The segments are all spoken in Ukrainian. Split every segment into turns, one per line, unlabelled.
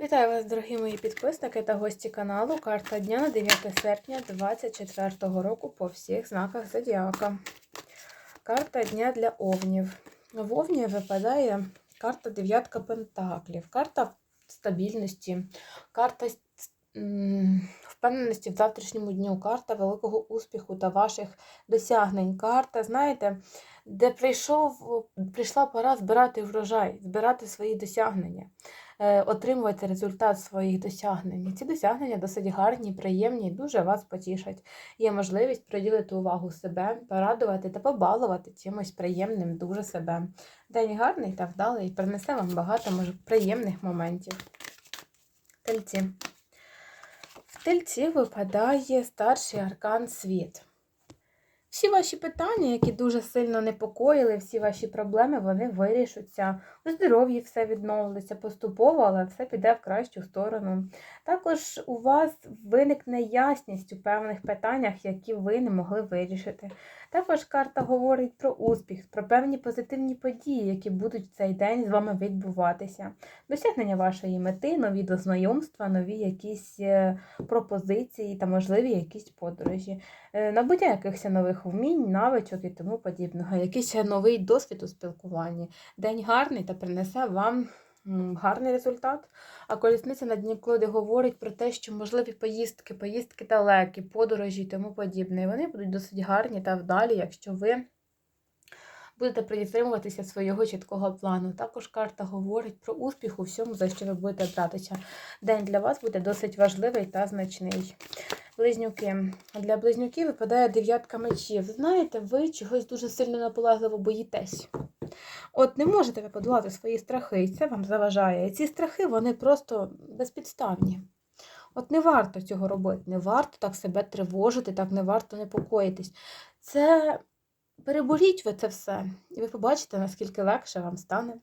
Вітаю вас, дорогі мої підписники та гості каналу. Карта дня на 9 серпня 2024 року по всіх знаках Зодіака. Карта дня для овнів. В овні випадає карта дев'ятка пентаклів, карта стабільності, карта впевненості в завтрашньому дню, карта великого успіху та ваших досягнень. Карта, знаєте, де прийшов, прийшла пора збирати врожай, збирати свої досягнення е, отримувати результат своїх досягнень. Ці досягнення досить гарні, приємні, дуже вас потішать. Є можливість приділити увагу себе, порадувати та побалувати чимось приємним дуже себе. День гарний та вдалий, принесе вам багато може, приємних моментів. Тельці. В тельці випадає старший аркан світ. Всі ваші питання, які дуже сильно непокоїли, всі ваші проблеми, вони вирішаться. Здоров'ї все відновиться поступово, але все піде в кращу сторону. Також у вас виникне ясність у певних питаннях, які ви не могли вирішити. Також карта говорить про успіх, про певні позитивні події, які будуть в цей день з вами відбуватися. Досягнення вашої мети, нові дознайомства, нові якісь е, пропозиції та можливі якісь подорожі, Е, набуття якихось нових вмінь, навичок і тому подібного, якийсь новий досвід у спілкуванні. День гарний та принесе вам гарний результат. А колісниця на дні колоди говорить про те, що можливі поїздки, поїздки далекі, подорожі і тому подібне. І вони будуть досить гарні та вдалі, якщо ви будете притримуватися свого чіткого плану. Також карта говорить про успіх у всьому, за що ви будете братися. День для вас буде досить важливий та значний. Близнюки. Для близнюків випадає дев'ятка мечів. Знаєте, ви чогось дуже сильно наполегливо боїтесь. От не можете ви подолати свої страхи, і це вам заважає. І ці страхи, вони просто безпідставні. От не варто цього робити, не варто так себе тривожити, так не варто непокоїтись. Це переборіть ви це все, і ви побачите, наскільки легше вам стане.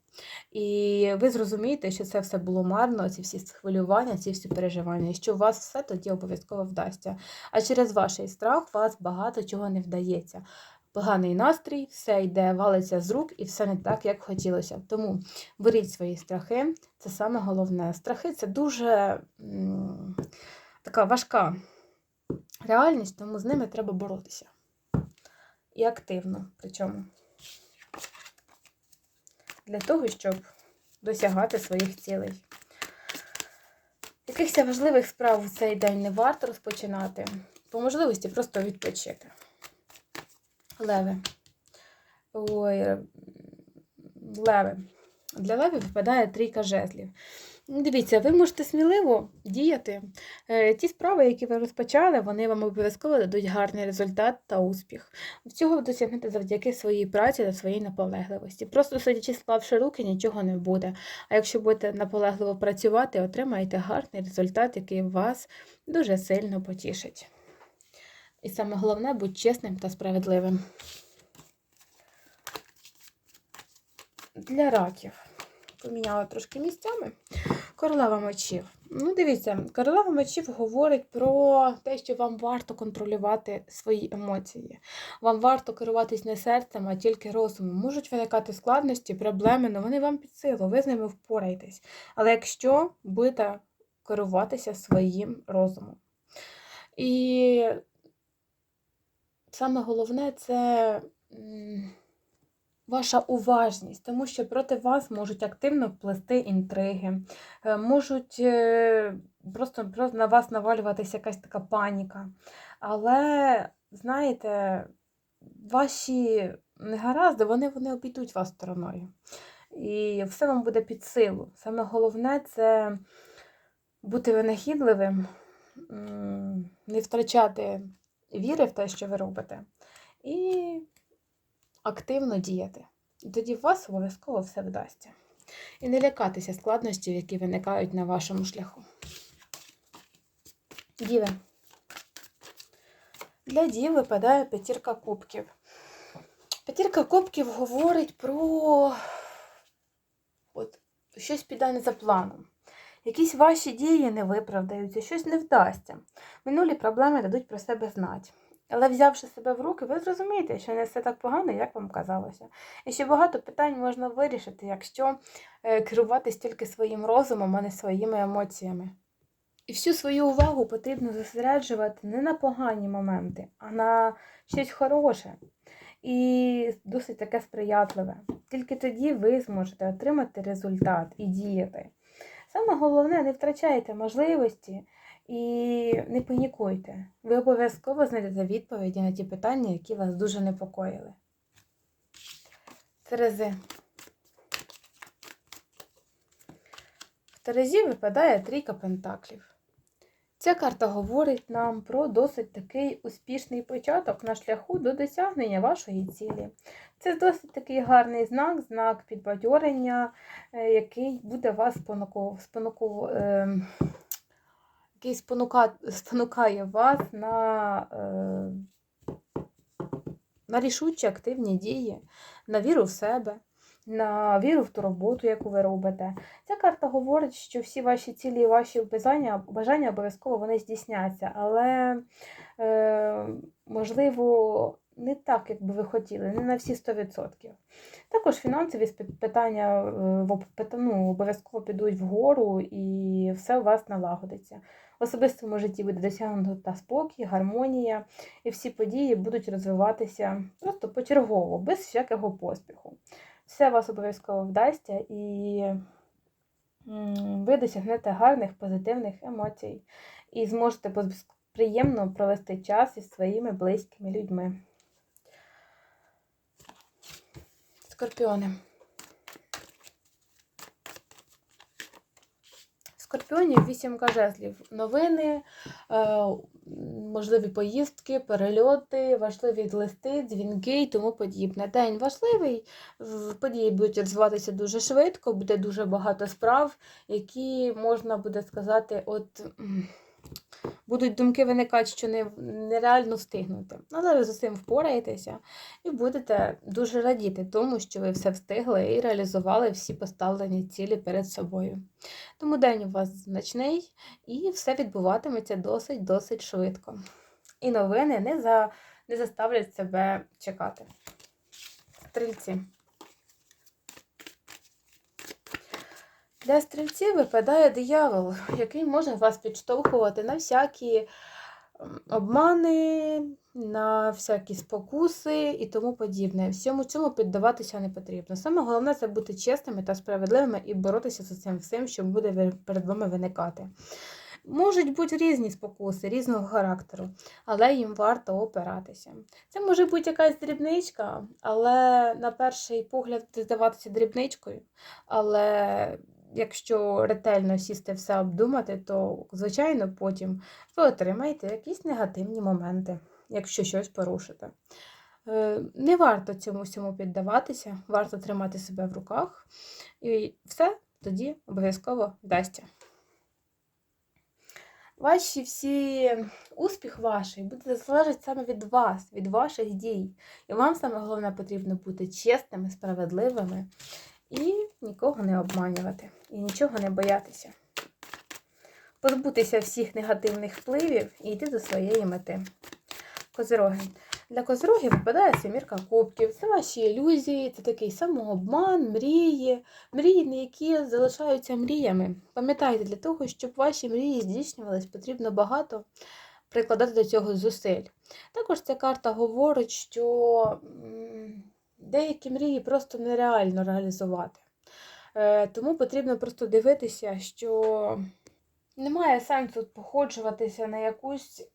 І ви зрозумієте, що це все було марно, ці всі хвилювання, ці всі переживання, і що у вас все тоді обов'язково вдасться. А через ваш страх вас багато чого не вдається. Поганий настрій, все йде, валиться з рук і все не так, як хотілося. Тому беріть свої страхи, це саме головне. Страхи це дуже така важка реальність, тому з ними треба боротися. І активно причому. Для того, щоб досягати своїх цілей. Якихось важливих справ у цей день не варто розпочинати. По можливості просто відпочити. Леви. Ой, леви. Для леви випадає трійка жезлів. Дивіться, ви можете сміливо діяти. Е, Ті справи, які ви розпочали, вони вам обов'язково дадуть гарний результат та успіх. Цього ви досягнете завдяки своїй праці та своїй наполегливості. Просто сидячи, склавши руки, нічого не буде. А якщо будете наполегливо працювати, отримаєте гарний результат, який вас дуже сильно потішить. І саме головне, будь чесним та справедливим. Для раків. Поміняла трошки місцями. Королева мечів. Ну, дивіться, королева мечів говорить про те, що вам варто контролювати свої емоції. Вам варто керуватись не серцем, а тільки розумом. Можуть виникати складності, проблеми, але вони вам під силу, ви з ними впораєтесь. Але якщо будете керуватися своїм розумом. І саме головне це ваша уважність, тому що проти вас можуть активно вплести інтриги, е, можуть е, просто, просто на вас навалюватися якась така паніка. Але, знаєте, ваші негаразди, вони, вони обійдуть вас стороною. І все вам буде під силу. Саме головне це бути винахідливим, не втрачати віри в те, що ви робите, і активно діяти. І тоді у вас обов'язково все вдасться. І не лякатися складнощів, які виникають на вашому шляху. Діви. Для дів випадає п'ятірка кубків. П'ятірка кубків говорить про от, щось піде не за планом. Якісь ваші дії не виправдаються, щось не вдасться. Минулі проблеми дадуть про себе знати. Але взявши себе в руки, ви зрозумієте, що не все так погано, як вам казалося. І що багато питань можна вирішити, якщо е, керуватись тільки своїм розумом, а не своїми емоціями. І всю свою увагу потрібно зосереджувати не на погані моменти, а на щось хороше і досить таке сприятливе. Тільки тоді ви зможете отримати результат і діяти. Саме головне, не втрачайте можливості і не панікуйте. Ви обов'язково знайдете відповіді на ті питання, які вас дуже непокоїли. Терези. В Терезі випадає трійка пентаклів. Ця карта говорить нам про досить такий успішний початок на шляху до досягнення вашої цілі. Це досить такий гарний знак, знак підбадьорення, е, який буде вас спонуку, спонуку, е, який спонука, спонукає вас на, е, на рішучі активні дії, на віру в себе. На віру в ту роботу, яку ви робите. Ця карта говорить, що всі ваші цілі і ваші бажання, бажання обов'язково вони здійсняться, але, е, можливо, не так, як би ви хотіли, не на всі 100%. Також фінансові питання е, ну, обов'язково підуть вгору і все у вас налагодиться. В особистому житті буде досягнута спокій, гармонія, і всі події будуть розвиватися просто почергово, без всякого поспіху. Все вас обов'язково вдасться і ви досягнете гарних позитивних емоцій і зможете приємно провести час із своїми близькими людьми. Скорпіони. Скорпіонів 8 жезлів. Новини, е, можливі поїздки, перельоти, важливі листи, дзвінки і тому подібне. День важливий, події будуть розвиватися дуже швидко, буде дуже багато справ, які можна буде сказати, от будуть думки виникати, що не, нереально встигнути. Але ви з цим впораєтеся і будете дуже радіти тому, що ви все встигли і реалізували всі поставлені цілі перед собою. Тому день у вас значний і все відбуватиметься досить-досить швидко. І новини не, за, не заставлять себе чекати. Стрільці. Для стрільців випадає диявол, який може вас підштовхувати на всякі обмани, на всякі спокуси і тому подібне. Всьому цьому піддаватися не потрібно. Саме головне це бути чесними та справедливими і боротися з цим всім, що буде перед вами виникати. Можуть бути різні спокуси, різного характеру, але їм варто опиратися. Це може бути якась дрібничка, але на перший погляд здаватися дрібничкою. Але якщо ретельно сісти все обдумати, то, звичайно, потім ви отримаєте якісь негативні моменти, якщо щось порушите. Е, не варто цьому всьому піддаватися, варто тримати себе в руках, і все тоді обов'язково вдасться. Ваші всі успіх ваш буде залежати саме від вас, від ваших дій. І вам саме головне потрібно бути чесними, справедливими і нікого не обманювати, і нічого не боятися. Позбутися всіх негативних впливів і йти до своєї мети. Козироги. Для козирогів випадає семірка кубків. Це ваші ілюзії, це такий самообман, мрії, мрії, які залишаються мріями. Пам'ятайте, для того, щоб ваші мрії здійснювались, потрібно багато прикладати до цього зусиль. Також ця карта говорить, що деякі мрії просто нереально реалізувати. Е, тому потрібно просто дивитися, що немає сенсу походжуватися на якусь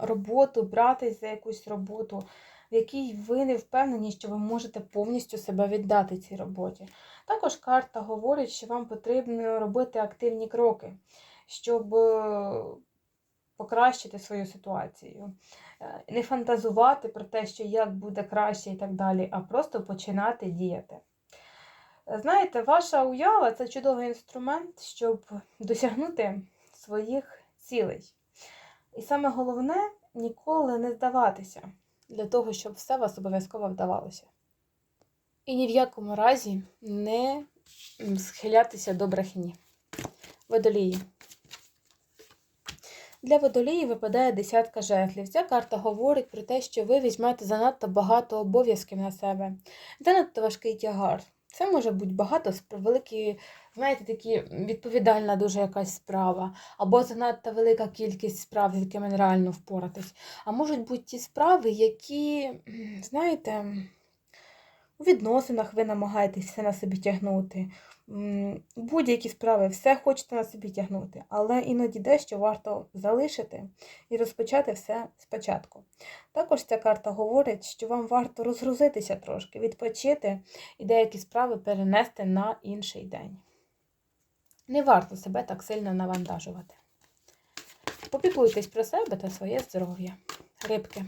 роботу, братись за якусь роботу, в якій ви не впевнені, що ви можете повністю себе віддати цій роботі. Також карта говорить, що вам потрібно робити активні кроки, щоб е, покращити свою ситуацію. Е, не фантазувати про те, що як буде краще і так далі, а просто починати діяти. Знаєте, ваша уява це чудовий інструмент, щоб досягнути своїх цілей. І саме головне ніколи не здаватися для того, щоб все вас обов'язково вдавалося. І ні в якому разі не схилятися до брехні. Водолії. Для водолії випадає десятка жезлів. Ця карта говорить про те, що ви візьмете занадто багато обов'язків на себе, занадто важкий тягар. Це може бути багато справ, великі, знаєте, такі відповідальна дуже якась справа, або занадто велика кількість справ, з якими нереально впоратись. А можуть бути ті справи, які, знаєте, у відносинах ви намагаєтесь все на собі тягнути. Будь-які справи, все хочете на собі тягнути, але іноді дещо варто залишити і розпочати все спочатку. Також ця карта говорить, що вам варто розгрузитися трошки, відпочити і деякі справи перенести на інший день. Не варто себе так сильно навантажувати. Попіклуйтесь про себе та своє здоров'я. Рибки.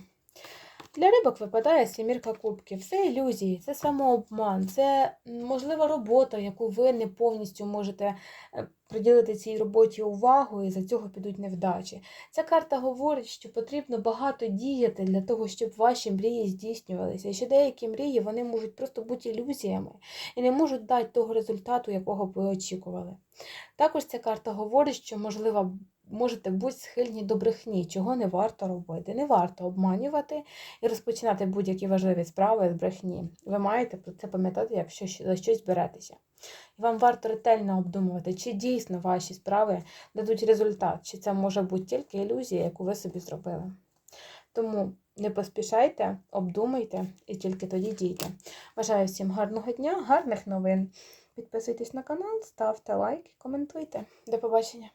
Для рибок випадає сімірка кубків. Це ілюзії, це самообман, це можлива робота, яку ви не повністю можете е, приділити цій роботі увагу, і за цього підуть невдачі. Ця карта говорить, що потрібно багато діяти для того, щоб ваші мрії здійснювалися. І що деякі мрії вони можуть просто бути ілюзіями і не можуть дати того результату, якого б ви очікували. Також ця карта говорить, що можливо. Можете бути схильні до брехні, чого не варто робити. Не варто обманювати і розпочинати будь-які важливі справи з брехні. Ви маєте про це пам'ятати, якщо за щось беретеся. І вам варто ретельно обдумувати, чи дійсно ваші справи дадуть результат, чи це може бути тільки ілюзія, яку ви собі зробили. Тому не поспішайте, обдумайте і тільки тоді дійте. Бажаю всім гарного дня, гарних новин. Підписуйтесь на канал, ставте лайки, коментуйте. До побачення!